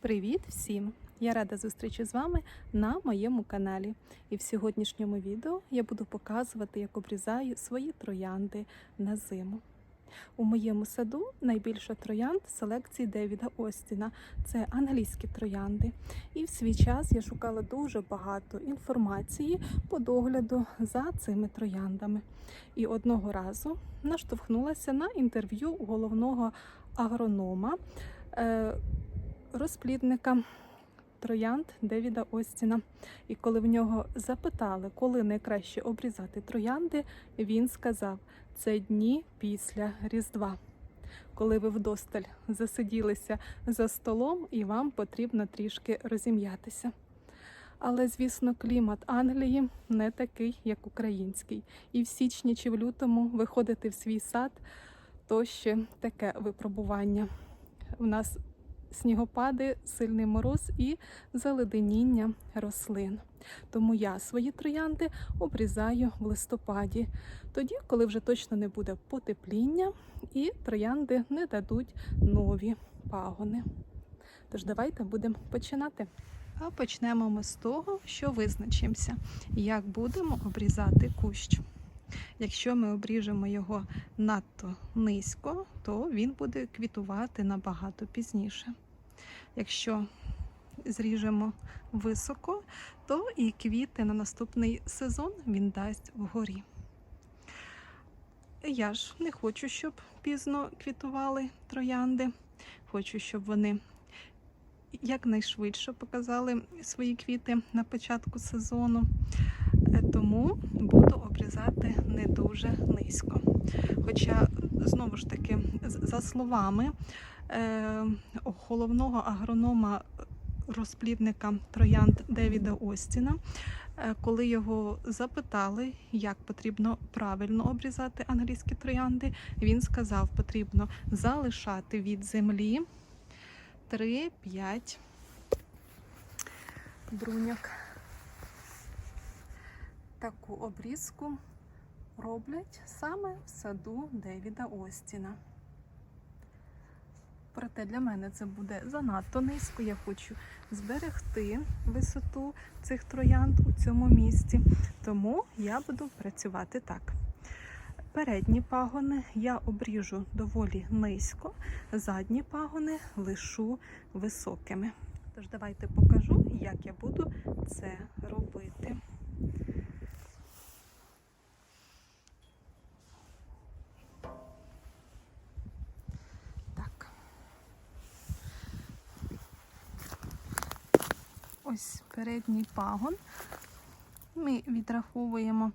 Привіт всім! Я рада зустрічі з вами на моєму каналі. І в сьогоднішньому відео я буду показувати, як обрізаю свої троянди на зиму. У моєму саду найбільше троянд селекції Девіда Остіна. Це англійські троянди. І в свій час я шукала дуже багато інформації по догляду за цими трояндами. І одного разу наштовхнулася на інтерв'ю головного агронома. Розплідника троянд Девіда Остіна. І коли в нього запитали, коли найкраще обрізати троянди, він сказав: це дні після Різдва. Коли ви вдосталь засиділися за столом і вам потрібно трішки розім'ятися. Але, звісно, клімат Англії не такий, як український. І в січні чи в лютому виходити в свій сад то ще таке випробування. У нас снігопади, сильний мороз і заледеніння рослин. Тому я свої троянди обрізаю в листопаді, тоді, коли вже точно не буде потепління і троянди не дадуть нові пагони. Тож давайте будемо починати. А почнемо ми з того, що визначимося, як будемо обрізати кущ. Якщо ми обріжемо його надто низько, то він буде квітувати набагато пізніше. Якщо зріжемо високо, то і квіти на наступний сезон він дасть вгорі. Я ж не хочу, щоб пізно квітували троянди. Хочу, щоб вони якнайшвидше показали свої квіти на початку сезону. Тому буду обрізати не дуже низько. Хоча, знову ж таки, за словами е, головного агронома розплідника троянд Девіда Остіна, е, коли його запитали, як потрібно правильно обрізати англійські троянди, він сказав, потрібно залишати від землі 3-5 бруньок. Таку обрізку роблять саме в саду Девіда Остіна. Проте для мене це буде занадто низько. Я хочу зберегти висоту цих троянд у цьому місці, тому я буду працювати так. Передні пагони я обріжу доволі низько, задні пагони лишу високими. Тож давайте покажу, як я буду це робити. Так. Ось передній пагон. Ми відраховуємо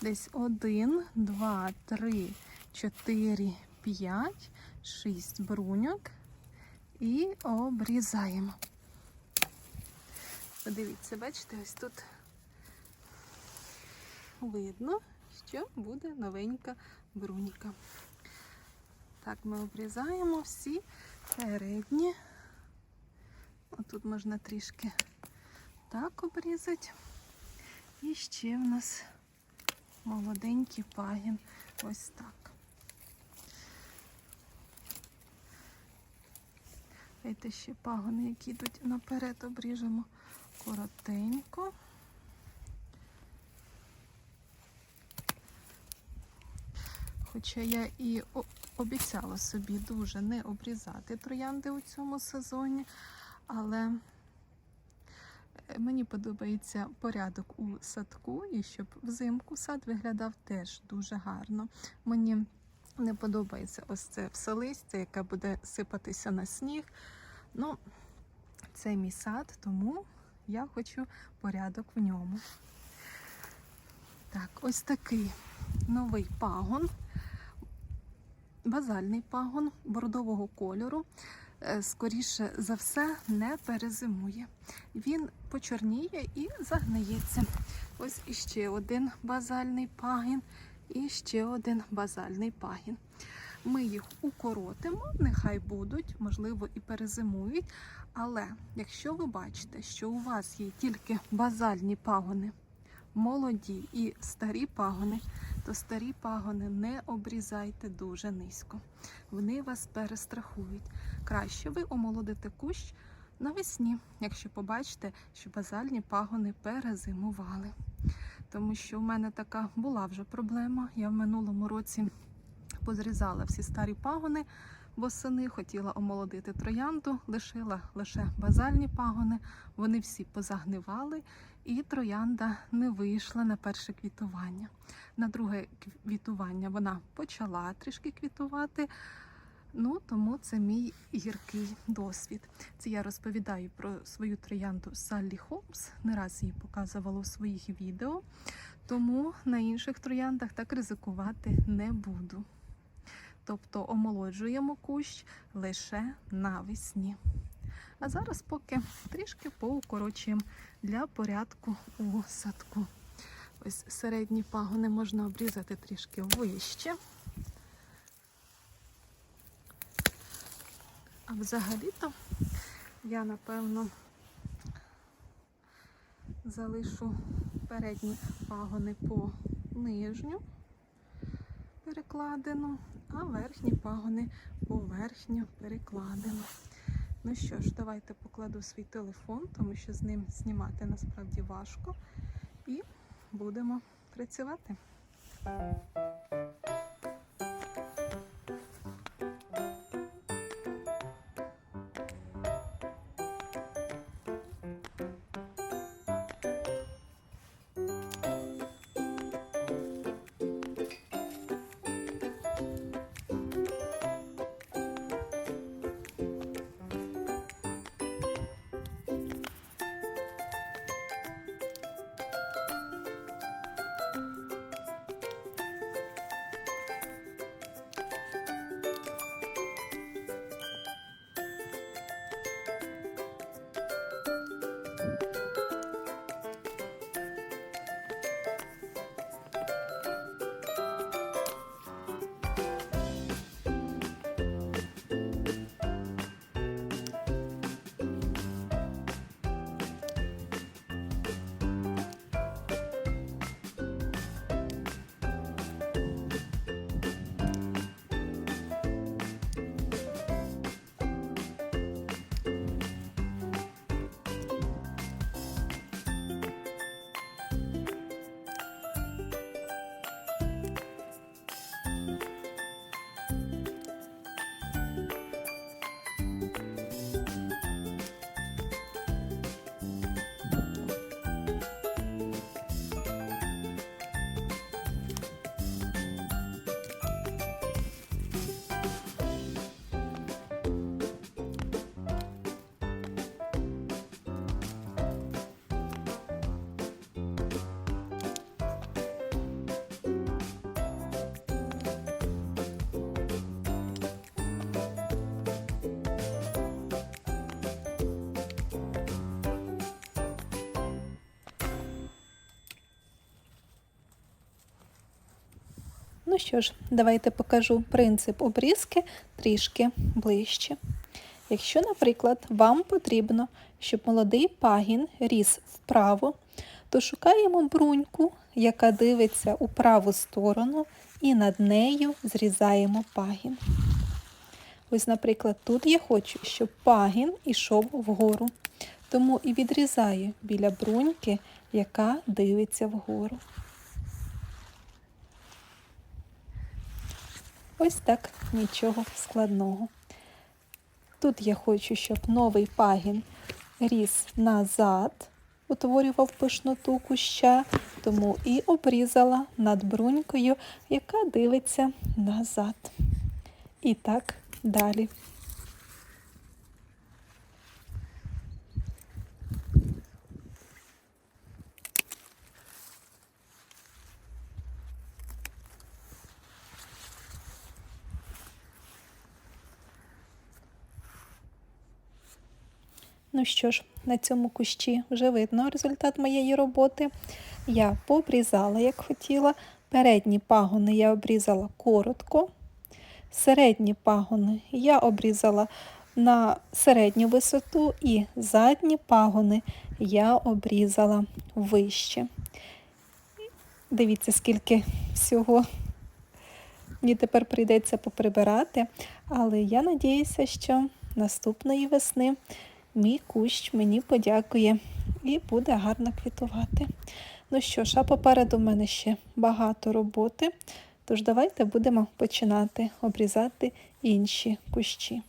десь 1, 2, 3, 4, 5, 6 бруньок і обрізаємо. Подивіться, бачите, ось тут видно, що буде новенька брунька. Так, ми обрізаємо всі передні. Отут можна трішки так обрізати. І ще в нас молоденький пагін. Ось так. Це ще пагони, які йдуть наперед, обріжемо коротенько. Хоча я і обіцяла собі дуже не обрізати троянди у цьому сезоні, але е, мені подобається порядок у садку, і щоб взимку сад виглядав теж дуже гарно. Мені не подобається ось це все листя, яке буде сипатися на сніг. Ну, це мій сад, тому я хочу порядок в ньому. Так, ось такий новий пагон, базальний пагон бордового кольору. Е, Скоріше за все, не перезимує. Він почорніє і загниється. Ось іще один базальний пагін, і ще один базальний пагін. Ми їх укоротимо, нехай будуть, можливо, і перезимують. Але якщо ви бачите, що у вас є тільки базальні пагони молоді і старі пагони, то старі пагони не обрізайте дуже низько. Вони вас перестрахують. Краще ви омолодите кущ навесні, якщо побачите, що базальні пагони перезимували. Тому що в мене така була вже проблема. Я в минулому році позрізала всі старі пагони восени, хотіла омолодити троянду, лишила лише базальні пагони. Вони всі позагнивали, і троянда не вийшла на перше квітування. На друге квітування вона почала трішки квітувати. Ну, тому це мій гіркий досвід. Це я розповідаю про свою троянду Саллі Холмс. Не раз її показувала у своїх відео, тому на інших трояндах так ризикувати не буду. Тобто омолоджуємо кущ лише навесні. А зараз поки трішки поукорочуємо для порядку у садку. Ось середні пагони можна обрізати трішки вище. А взагалі-то я, напевно, залишу передні пагони по нижню перекладину, а верхні пагони поверхню перекладемо. Ну що ж, давайте покладу свій телефон, тому що з ним знімати насправді важко. І будемо працювати. Ну що ж, давайте покажу принцип обрізки трішки ближче. Якщо, наприклад, вам потрібно, щоб молодий пагін ріс вправо, то шукаємо бруньку, яка дивиться у праву сторону, і над нею зрізаємо пагін. Ось, наприклад, тут я хочу, щоб пагін ішов вгору, тому і відрізаю біля бруньки, яка дивиться вгору. Ось так нічого складного. Тут я хочу, щоб новий пагін ріс назад, утворював пишноту куща, тому і обрізала над брунькою, яка дивиться назад. І так далі. Ну що ж, на цьому кущі вже видно результат моєї роботи. Я пообрізала, як хотіла. Передні пагони я обрізала коротко. Середні пагони я обрізала на середню висоту, і задні пагони я обрізала вище. Дивіться, скільки всього мені тепер прийдеться поприбирати, але я надіюся, що наступної весни мій кущ мені подякує і буде гарно квітувати. Ну що ж, а попереду в мене ще багато роботи, тож давайте будемо починати обрізати інші кущі.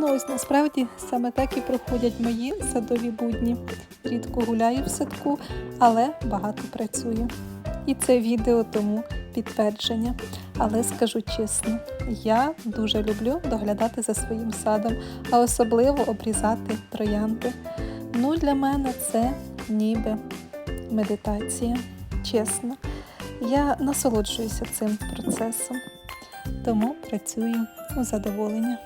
Ну ось насправді саме так і проходять мої садові будні. Рідко гуляю в садку, але багато працюю. І це відео тому підтвердження. Але скажу чесно, я дуже люблю доглядати за своїм садом, а особливо обрізати троянди. Ну, для мене це ніби медитація. Чесно, я насолоджуюся цим процесом, тому працюю у задоволення.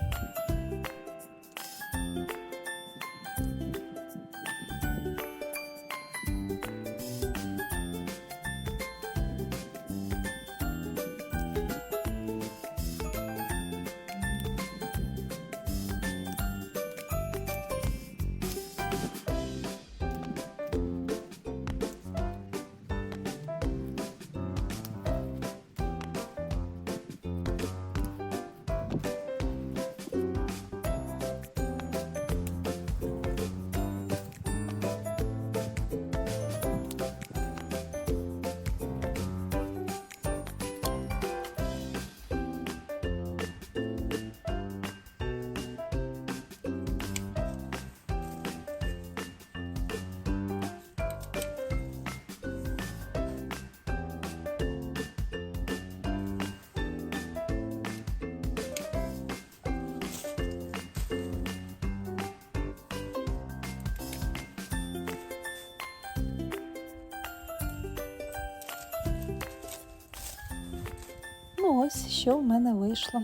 Ось що в мене вийшло.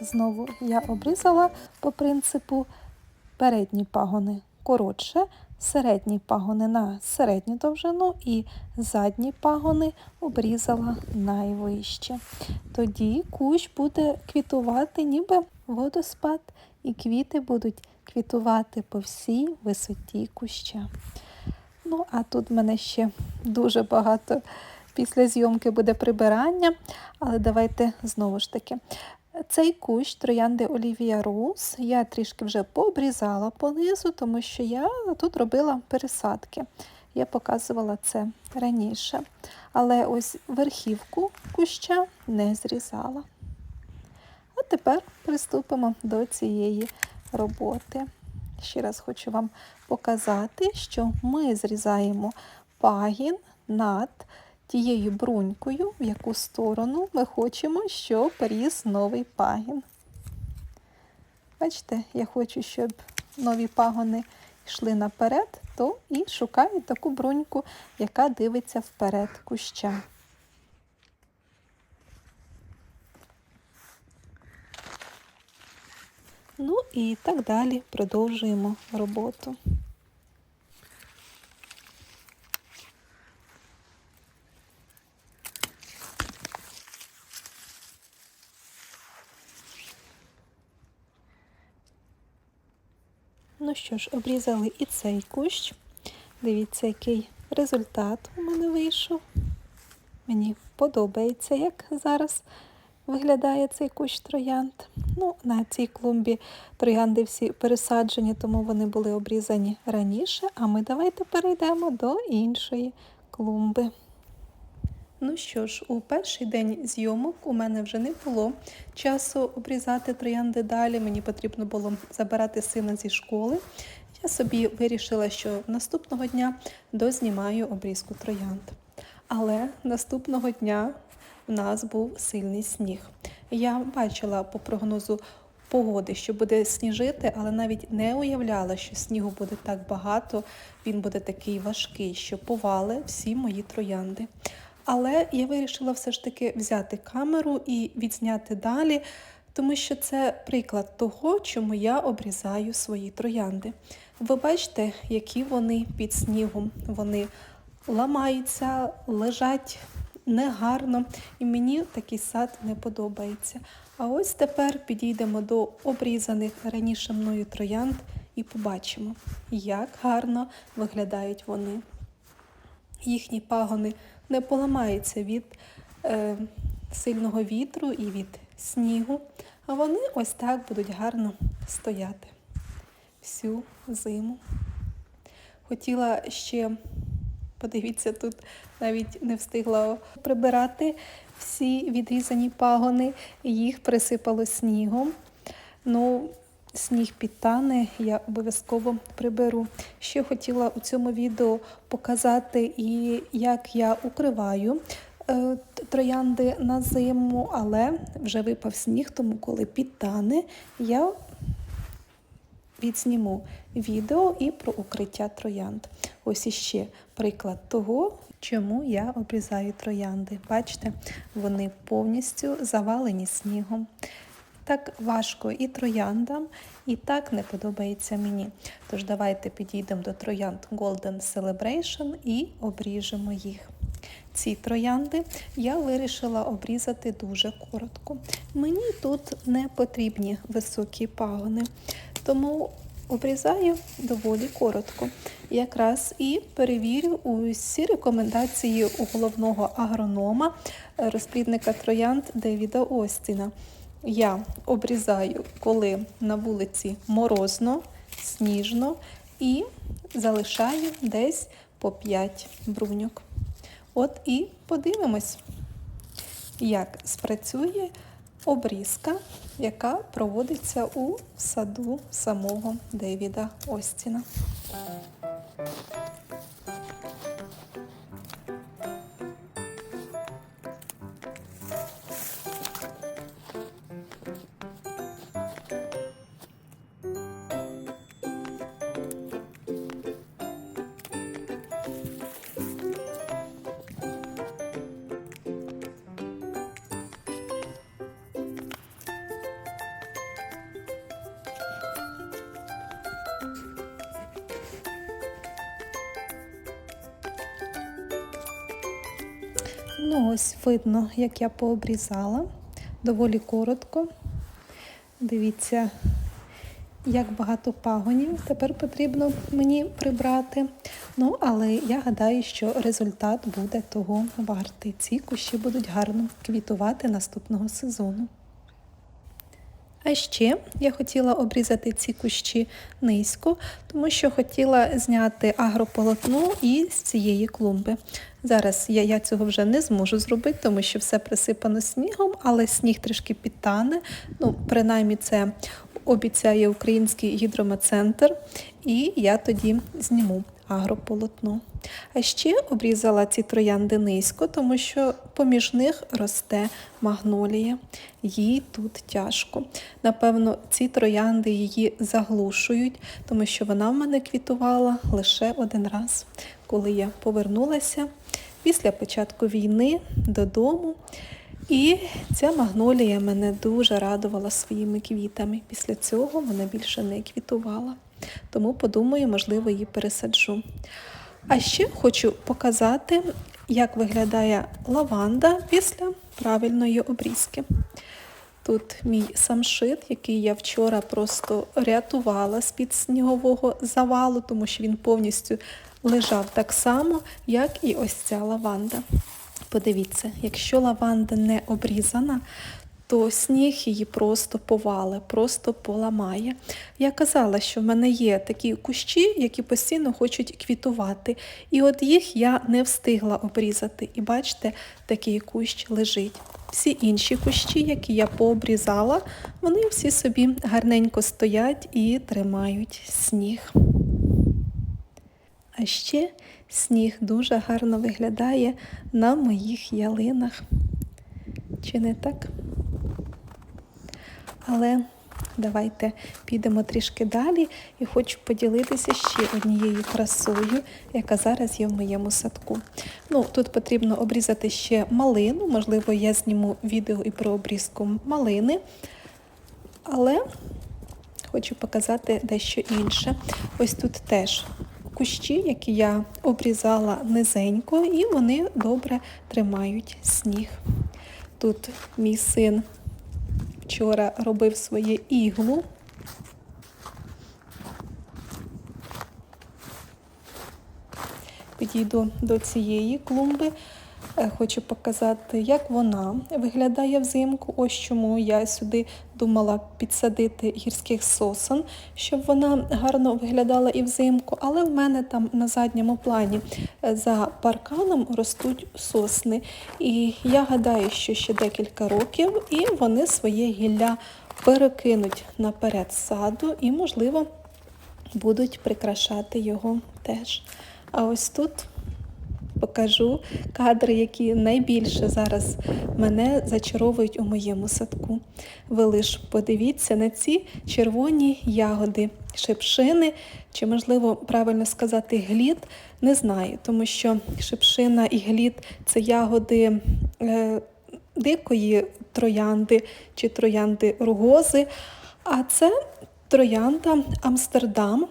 Знову я обрізала по принципу передні пагони коротше, середні пагони на середню довжину і задні пагони обрізала найвище. Тоді кущ буде квітувати, ніби водоспад, і квіти будуть квітувати по всій висоті куща. Ну, а тут в мене ще дуже багато після зйомки буде прибирання, але давайте знову ж таки. Цей кущ троянди Олівія Роуз я трішки вже пообрізала понизу, тому що я тут робила пересадки. Я показувала це раніше. Але ось верхівку куща не зрізала. А тепер приступимо до цієї роботи. Ще раз хочу вам показати, що ми зрізаємо пагін над тією брунькою, в яку сторону ми хочемо, щоб ріс новий пагін. Бачите, я хочу, щоб нові пагони йшли наперед, то і шукаю таку бруньку, яка дивиться вперед куща. Ну і так далі продовжуємо роботу. Що ж, обрізали і цей кущ. Дивіться, який результат у мене вийшов. Мені подобається, як зараз виглядає цей кущ троянд. Ну, на цій клумбі троянди всі пересаджені, тому вони були обрізані раніше. А ми давайте перейдемо до іншої клумби. Ну що ж, у перший день зйомок у мене вже не було часу обрізати троянди далі. Мені потрібно було забирати сина зі школи. Я собі вирішила, що наступного дня дознімаю обрізку троянд. Але наступного дня в нас був сильний сніг. Я бачила по прогнозу погоди, що буде сніжити, але навіть не уявляла, що снігу буде так багато, він буде такий важкий, що повали всі мої троянди. Але я вирішила все ж таки взяти камеру і відзняти далі, тому що це приклад того, чому я обрізаю свої троянди. Ви бачите, які вони під снігом. Вони ламаються, лежать негарно, і мені такий сад не подобається. А ось тепер підійдемо до обрізаних раніше мною троянд і побачимо, як гарно виглядають вони. Їхні пагони не поламаються від е, сильного вітру і від снігу, а вони ось так будуть гарно стояти всю зиму. Хотіла ще, подивіться, тут навіть не встигла прибирати всі відрізані пагони, їх присипало снігом. Ну, сніг підтане, я обов'язково приберу. Ще хотіла у цьому відео показати, і як я укриваю е, троянди на зиму, але вже випав сніг, тому коли підтане, я відзніму відео і про укриття троянд. Ось іще приклад того, чому я обрізаю троянди. Бачите, вони повністю завалені снігом. Так важко і трояндам, і так не подобається мені. Тож давайте підійдемо до троянд Golden Celebration і обріжемо їх. Ці троянди я вирішила обрізати дуже коротко. Мені тут не потрібні високі пагони, тому обрізаю доволі коротко. Якраз і перевірю усі рекомендації у головного агронома, розплідника троянд Девіда Остіна. Я обрізаю, коли на вулиці морозно, сніжно і залишаю десь по 5 бруньок. От і подивимось, як спрацює обрізка, яка проводиться у саду самого Девіда Остіна. Ну, ось видно, як я пообрізала доволі коротко. Дивіться, як багато пагонів тепер потрібно мені прибрати. Ну, але я гадаю, що результат буде того вартий. Ці кущі будуть гарно квітувати наступного сезону. А ще я хотіла обрізати ці кущі низько, тому що хотіла зняти агрополотно із цієї клумби. Зараз я, я цього вже не зможу зробити, тому що все присипано снігом, але сніг трішки підтане. Ну, принаймні, це обіцяє Український гідрометцентр, і я тоді зніму агрополотно. А ще обрізала ці троянди низько, тому що поміж них росте магнолія. Їй тут тяжко. Напевно, ці троянди її заглушують, тому що вона в мене квітувала лише один раз, коли я повернулася після початку війни додому. І ця магнолія мене дуже радувала своїми квітами. Після цього вона більше не квітувала. Тому подумаю, можливо, її пересаджу. А ще хочу показати, як виглядає лаванда після правильної обрізки. Тут мій самшит, який я вчора просто рятувала з-під снігового завалу, тому що він повністю лежав так само, як і ось ця лаванда. Подивіться, якщо лаванда не обрізана, то сніг її просто повале, просто поламає. Я казала, що в мене є такі кущі, які постійно хочуть квітувати. І от їх я не встигла обрізати. І бачите, такий кущ лежить. Всі інші кущі, які я пообрізала, вони всі собі гарненько стоять і тримають сніг. А ще сніг дуже гарно виглядає на моїх ялинах. Чи не так? Але давайте підемо трішки далі і хочу поділитися ще однією красою, яка зараз є в моєму садку. Ну, тут потрібно обрізати ще малину, можливо, я зніму відео і про обрізку малини. Але хочу показати дещо інше. Ось тут теж кущі, які я обрізала низенько, і вони добре тримають сніг. Тут мій син вчора робив своє іглу. Підійду до цієї клумби. Е, Хочу показати, як вона виглядає взимку. Ось чому я сюди думала підсадити гірських сосен, щоб вона гарно виглядала і взимку. Але в мене там на задньому плані е, за парканом ростуть сосни. І я гадаю, що ще декілька років і вони своє гілля перекинуть наперед саду і, можливо, будуть прикрашати його теж. А ось тут покажу кадри, які найбільше зараз мене зачаровують у моєму садку. Ви лиш подивіться на ці червоні ягоди, шипшини, чи, можливо, правильно сказати, глід, не знаю, тому що шипшина і глід це ягоди е, дикої троянди чи троянди ругози. А це троянда Амстердам.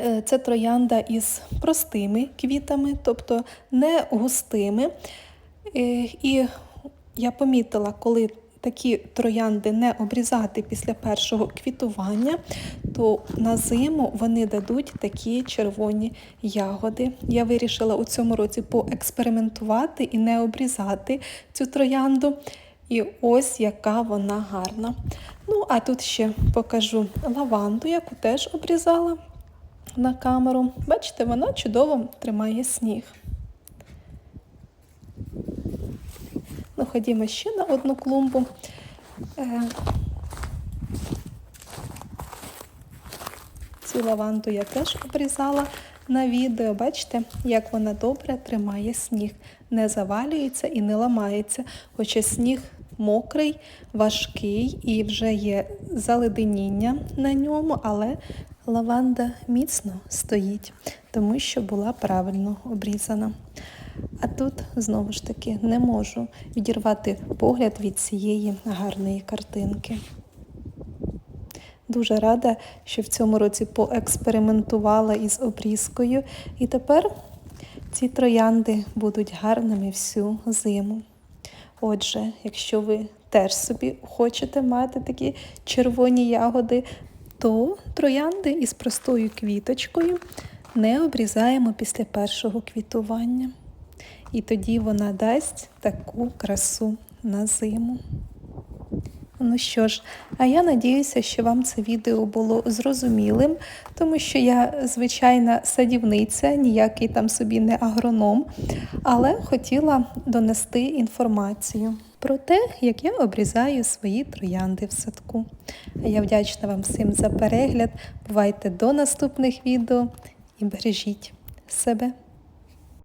Е, Це троянда із простими квітами, тобто не густими. Е, І я помітила, коли такі троянди не обрізати після першого квітування, то на зиму вони дадуть такі червоні ягоди. Я вирішила у цьому році поекспериментувати і не обрізати цю троянду. І ось яка вона гарна. Ну, а тут ще покажу лаванду, яку теж обрізала на камеру. Бачите, вона чудово тримає сніг. Ну, ходімо ще на одну клумбу. Е, Цю лаванду я теж обрізала на відео. Бачите, як вона добре тримає сніг, не завалюється і не ламається. Хоча сніг мокрий, важкий і вже є заледеніння на ньому, але лаванда міцно стоїть, тому що була правильно обрізана. А тут знову ж таки не можу відірвати погляд від цієї гарної картинки. Дуже рада, що в цьому році поекспериментувала із обрізкою, і тепер ці троянди будуть гарними всю зиму. Отже, якщо ви теж собі хочете мати такі червоні ягоди, то троянди із простою квіточкою не обрізаємо після першого квітування. І тоді вона дасть таку красу на зиму. Ну що ж, а я надіюся, що вам це відео було зрозумілим, тому що я звичайна садівниця, ніякий там собі не агроном, але хотіла донести інформацію про те, як я обрізаю свої троянди в садку. Я вдячна вам всім за перегляд. Бувайте до наступних відео і бережіть себе.